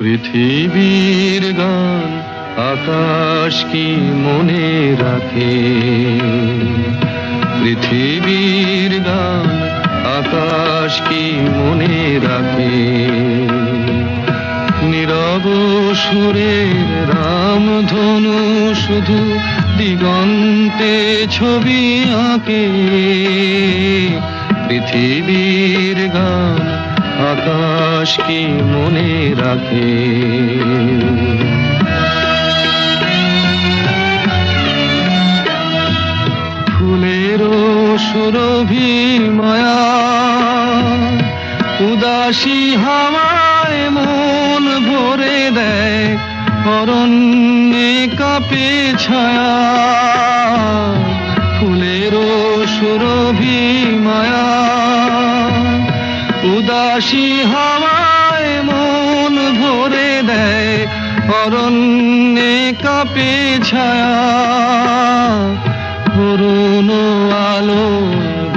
পৃথিবীর গান আকাশ কি মনে রাখে? পৃথিবীর গান আকাশ কি মনে রাখে? নীরব সুরের রামধনু শুধু দিগন্তে ছবি আঁকে। পৃথিবীর গান আকাশ কি মনে রাখে? ফুলের সুরভি মায়া, উদাসী হাওয়ায় মন ভরে দেয়, অরণ্যে কাপে ছায়া। ফুলের সুরভি উদাসী হাওয়ায় মন ভরে দেয়, অরণ্যে কাপে ছায়া। করুণ আলো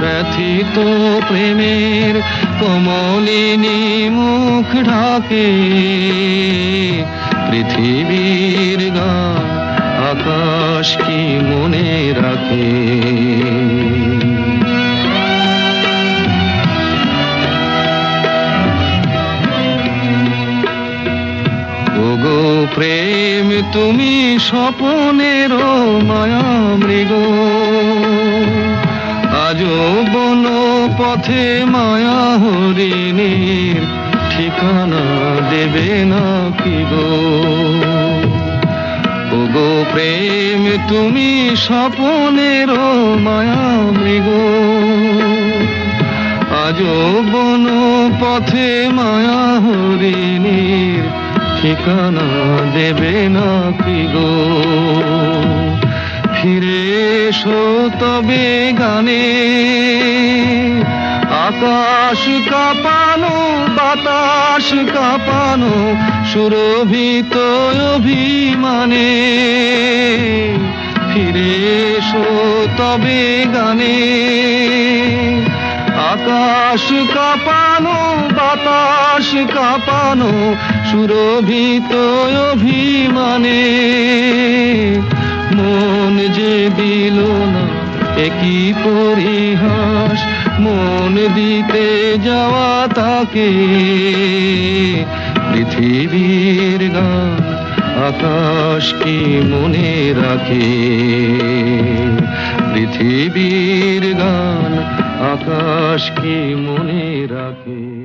ব্যথিত প্রেমের কমলিনী মুখ ঢাকে। পৃথিবীর গান আকাশ কি মনে রাখে? তুমি স্বপনের মায়া মৃগ আজও বন পথে মায়া হরিণীর ঠিকানা দেবে না কি গো? ওগো প্রেম, তুমি স্বপনের মায়া মৃগ আজও বন পথে মায়া হরিণীর ঠিকানা দেবে না গো। ফিরে এসো তবে গানে। আকাশ কাঁপানো, বাতাস কাঁপানো, সুরভিত অভিমানে। ফিরে এসো তবে গানে। আকাশ কাপানো, বাতাস কাপানো, সুরভিত অভিমানে। মন যে দিল না, একই পরিহাস, মন দিতে যাওয়া তাকে। পৃথিবীর গান আকাশ কি মনে রাখে? পৃথিবীর গান আকাশ কি মনে রাখে?